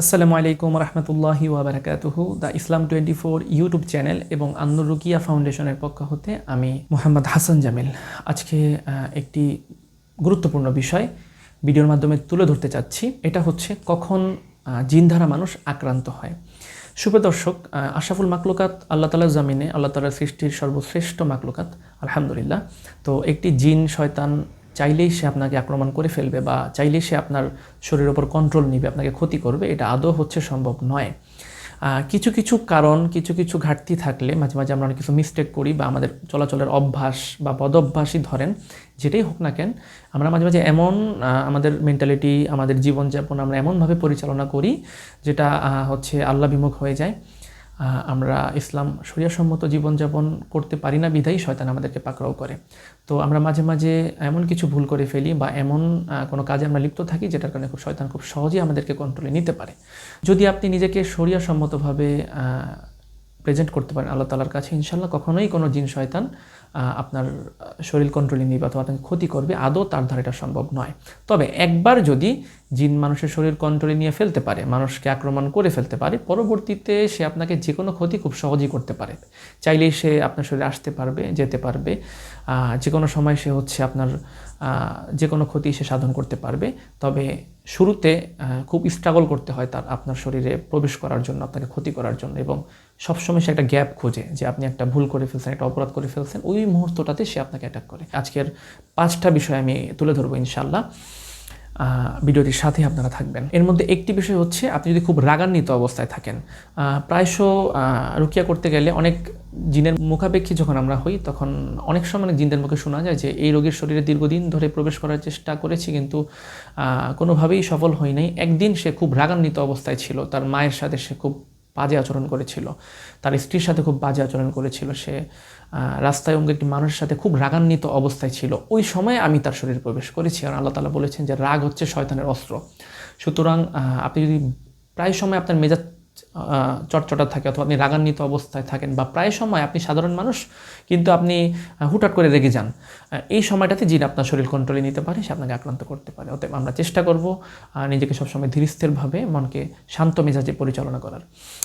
আসসালামু আলাইকুম রহমতুল্লাহি ওয়াবারাকাতুহু। The Islam twenty four YouTube channel এবং আন্নুর রুকিয়া ফাউন্ডেশনের পক্ষ হতে আমি মোহাম্মদ হাসান জামিল। আজকে একটি গুরুত্বপূর্ণ বিষয় ভিডিওর মাধ্যমে তুলে ধরতে চাচ্ছি। এটা হচ্ছে কখন আহ, জিন দ্বারা মানুষ আক্রান্ত হয়। সুপ্রদর্শক আহ, আশরাফুল মাকলুকাত আল্লাহ তালার জামিনে আল্লাহ তালার সৃষ্টির সর্বশ্রেষ্ঠ মাকলুকাত আলহামদুলিল্লাহ। তো একটি জিন শয়তান চাইলেই সে আপনাকে আক্রমণ করে ফেলবে বা চাইলেই সে আপনার শরীরের ওপর কন্ট্রোল নিবে, আপনাকে ক্ষতি করবে, এটা আদৌ হচ্ছে সম্ভব নয়। কিছু কিছু কারণ, কিছু কিছু ঘাটতি থাকলে মাঝে মাঝে আমরা অনেক কিছু মিস্টেক করি বা আমাদের চলাচলের অভ্যাস বা বদভ্যাসই ধরেন, যেটাই হোক না কেন, আমরা মাঝে মাঝে এমন আমাদের মেন্টালিটি আমাদের জীবনযাপন আমরা এমনভাবে পরিচালনা করি, যেটা হচ্ছে আল্লাহ বিমুখ হয়ে যায়। আমরা ইসলাম সরিয়াসম্মত জীবনযাপন করতে পারি না বিধাই শয়তান আমাদেরকে পাকড়াও করে। তো আমরা মাঝে মাঝে এমন কিছু ভুল করে ফেলি বা এমন কোনো কাজে আমরা লিপ্ত থাকি যেটার কারণে খুব শয়তান খুব সহজেই আমাদেরকে কন্ট্রোলে নিতে পারে। যদি আপনি নিজেকে সরিয়াসম্মতভাবে প্রেজেন্ট করতে পারেন আল্লাহ তালার কাছে ইনশাল্লাহ কখনোই কোনো জিন শয়তান আপনার শরীর কন্ট্রোলে নিবে অথবা আপনাকে ক্ষতি করবে, আদৌ তার দ্বারা এটা সম্ভব নয়। তবে একবার যদি জিন মানুষের শরীর কন্ট্রোলে নিয়ে ফেলতে পারে, মানুষকে আক্রমণ করে ফেলতে পারে, পরবর্তীতে সে আপনাকে যে কোনো ক্ষতি খুব সহজেই করতে পারে। চাইলেই সে আপনার শরীরে আসতে পারবে, যেতে পারবে যে কোনো সময় সে হচ্ছে আপনার যে কোনো ক্ষতি সে সাধন করতে পারবে। তবে শুরুতে খুব স্ট্রাগল করতে হয় তার, আপনার শরীরে প্রবেশ করার জন্য, আপনাকে ক্ষতি করার জন্য এবং সবসময় সে একটা গ্যাপ খোঁজে যে আপনি একটা ভুল করে ফেলছেন, একটা অপরাধ করে ফেলছেন, ওই মুহূর্তটাতে সে আপনাকে অ্যাটাক করে। আজকের পাঁচটা বিষয় আমি তুলে ধরবো ইনশাল্লাহ ভিডিওটির সাথে আপনারা থাকবেন। এর মধ্যে একটি বিষয় হচ্ছে, আপনি যদি খুব রাগান্বিত অবস্থায় থাকেন প্রায়শ রুকিয়া করতে গেলে অনেক জিনের মুখাপেক্ষী যখন আমরা হই, তখন অনেক সময় অনেক জিনদের মুখে শোনা যায় যে, এই রোগীর শরীরে দীর্ঘদিন ধরে প্রবেশ করার চেষ্টা করেছি, কিন্তু কোনোভাবেই সফল হয় নাই। একদিন সে খুব রাগান্বিত অবস্থায় ছিল, তার মায়ের সাথে সে খুব বাজে আচরণ করেছিল। তার স্ত্রীর সাথে খুব বাজে আচরণ করেছিল। সে রাস্তায় অঙ্গ একটি মানুষের সাথে খুব রাগান্বিত অবস্থায় ছিল। ওই সময়ে আমি তার শরীরে প্রবেশ করেছি আর আল্লাহ তালা বলেছেন যে রাগ হচ্ছে শয়তানের অস্ত্র। সুতরাং আপনি যদি প্রায় সময় আপনার মেজাজ চটচটা থাকে অথবা আপনি রাগান্বিত অবস্থায় থাকেন বা প্রায় সময় আপনি সাধারণ মানুষ, কিন্তু আপনি হুটহাট করে রেগে যান। এই সময়টাতে জিন আপনার শরীর কন্ট্রোলে নিতে পারে, সে আপনাকে আক্রান্ত করতে পারে। অতএব আমরা চেষ্টা করব নিজেকে সবসময় ধীরস্থিরভাবে মনকে শান্ত মেজাজে পরিচালনা করার।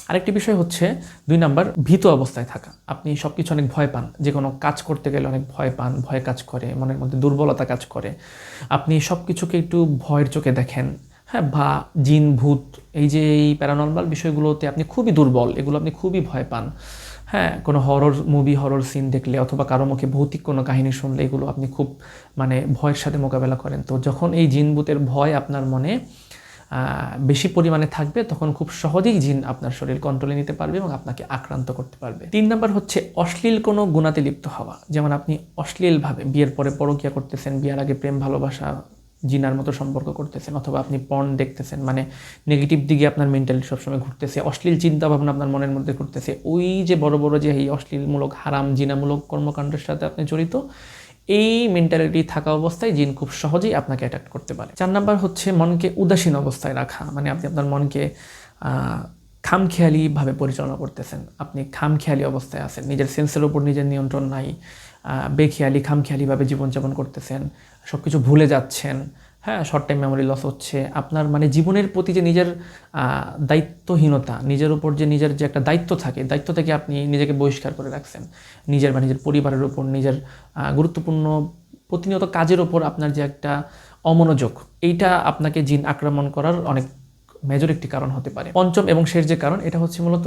আরেকটি বিষয় হচ্ছে, দুই নাম্বার, ভীত অবস্থায় থাকা। আপনি সব কিছু অনেক ভয় পান যে কোনো কাজ করতে গেলে অনেক ভয় পান, ভয় কাজ করে, মনের মধ্যে দুর্বলতা কাজ করে। আপনি সব কিছুকে একটু ভয়ের চোখে দেখেন হ্যাঁ বা জিন ভূত এই যে এই প্যারানর্মাল বিষয়গুলোতে আপনি খুবই দুর্বল, এগুলো আপনি খুবই ভয় পান। হ্যাঁ কোনো হরর মুভি হরর সিন দেখলে অথবা কারও মুখে ভৌতিক কোনো কাহিনী শুনলে এগুলো আপনি খুব মানে ভয়ের সাথে মোকাবেলা করেন। তো যখন এই জিন ভূতের ভয় আপনার মনে বেশি পরিমাণে থাকবে, তখন খুব সহজেই জিন আপনার শরীর কন্ট্রোলে নিতে পারবে এবং আপনাকে আক্রান্ত করতে পারবে। তিন নাম্বার হচ্ছে অশ্লীল কোনো গুণাতে লিপ্ত হওয়া। যেমন আপনি অশ্লীলভাবে বিয়ের পরে পরকিয়া করতেছেন, বিয়ের আগে প্রেম, ভালোবাসা জিনার মতো সম্পর্ক করতেছেন অথবা আপনি পণ দেখতেছেন মানে নেগেটিভ দিকে আপনার মেন্টালিটি সবসময় ঘুরতেছে, অশ্লীল চিন্তা ভাবনা আপনার মনের মধ্যে ঘুরতেছে, ওই যে বড় বড় যে এই অশ্লীলমূলক, হারাম, জিনামূলক কর্মকাণ্ডের সাথে আপনি জড়িত, এই মেন্টালিটি থাকা অবস্থায় জিন খুব সহজেই আপনাকে অ্যাটাক করতে পারে। চার নাম্বার হচ্ছে মনকে উদাসীন অবস্থায় রাখা মানে আপনি আপনার মনকে খামখেয়ালিভাবে পরিচালনা করতেছেন। আপনি খামখেয়ালি অবস্থায় আছেন, নিজের সেন্সের ওপর নিজের নিয়ন্ত্রণ নাই বেখেয়ালি, খামখেয়ালিভাবে জীবনযাপন করতেছেন সব কিছু ভুলে যাচ্ছেন হ্যাঁ শর্ট টাইম মেমোরি লস হচ্ছে, আপনার মানে জীবনের প্রতি যে নিজের দায়িত্বহীনতা, নিজের উপর যে নিজের যে একটা দায়িত্ব থাকে দায়িত্ব থেকে আপনি নিজেকে বহিষ্কার করে রাখছেন? নিজের বা নিজের পরিবারের উপর, নিজের গুরুত্বপূর্ণ প্রতিনিয়ত কাজের ওপর আপনার যে একটা অমনোযোগ, এইটা আপনাকে জিন আক্রমণ করার অনেক মেজর একটি কারণ হতে পারে। পঞ্চম এবং শেষ যে কারণ, এটা হচ্ছে মূলত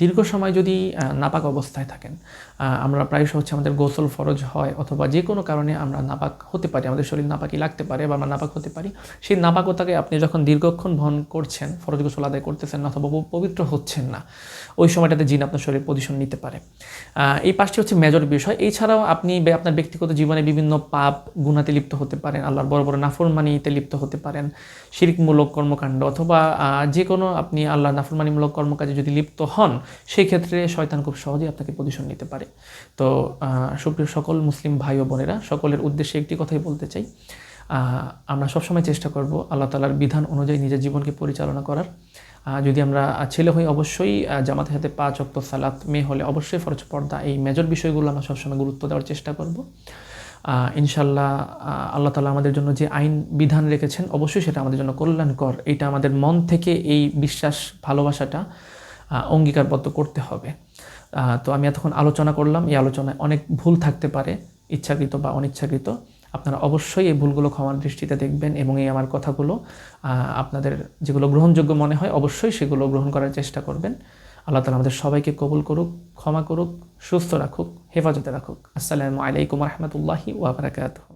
দীর্ঘ সময় যদি নাপাক অবস্থায় থাকেন আমরা প্রায়শ হচ্ছে আমাদের গোসল ফরজ হয় অথবা যে কোনো কারণে আমরা নাপাক হতে পারি, আমাদের শরীর নাপাকি লাগতে পারে বা আমরা নাপাক হতে পারি, সেই নাপাকতাকে আপনি যখন দীর্ঘক্ষণ বহন করছেন, ফরজ গোসল আদায় করতেছেন না অথবা পবিত্র হচ্ছেন না, ওই সময়টাতে জিন আপনার শরীর পজিশন নিতে পারে। এই পাঁচটি হচ্ছে মেজর বিষয়। এছাড়াও আপনি আপনার ব্যক্তিগত জীবনে বিভিন্ন পাপ গুণাতে লিপ্ত হতে পারেন, আল্লাহর বড় বড় নাফরমানিতে লিপ্ত হতে পারেন, শিরিকমূলক কর্মকাণ্ড অথবা যে কোনো আপনি আল্লাহ নাফরমানিমূলক কর্মকাজে যদি লিপ্ত হন সেই ক্ষেত্রে শয়তান খুব সহজেই আপনাকে পজিশন নিতে পারে। তো সুপ্রিয় সকল মুসলিম ভাই ও বোনেরা, সকলের উদ্দেশ্যে একটি কথাই বলতে চাই। আমরা সবসময় চেষ্টা করব আল্লাহ তালার বিধান অনুযায়ী নিজের জীবনকে পরিচালনা করার। যদি আমরা ছেলে হই অবশ্যই জামাতের সাথে পাঁচ অক্ত সালাত, মেয়ে হলে অবশ্যই ফরজ পর্দা, এই মেজর বিষয়গুলো আমরা সবসময় গুরুত্ব দেওয়ার চেষ্টা করব। ইনশাল্লাহ আল্লাহ তালা আমাদের জন্য যে আইন বিধান রেখেছেন, অবশ্যই সেটা আমাদের জন্য কল্যাণকর। এটা আমাদের মন থেকে এই বিশ্বাস, ভালোবাসাটা অঙ্গীকারবদ্ধ করতে হবে। তো আমি এতক্ষণ আলোচনা করলাম। এই আলোচনায় অনেক ভুল থাকতে পারে, ইচ্ছাকৃত বা অনিচ্ছাকৃত। আপনারা অবশ্যই এই ভুলগুলো ক্ষমার দৃষ্টিতে দেখবেন এবং এই আমার কথাগুলো আপনাদের যেগুলো গ্রহণযোগ্য মনে হয়, অবশ্যই সেগুলো গ্রহণ করার চেষ্টা করবেন। আল্লাহ তালা আমাদের সবাইকে কবুল করুক, ক্ষমা করুক, সুস্থ রাখুক, হেফাজতে রাখুক। আসসালামু আলাইকুম রহমতুল্লাহি ওয়াবারাকাতুহ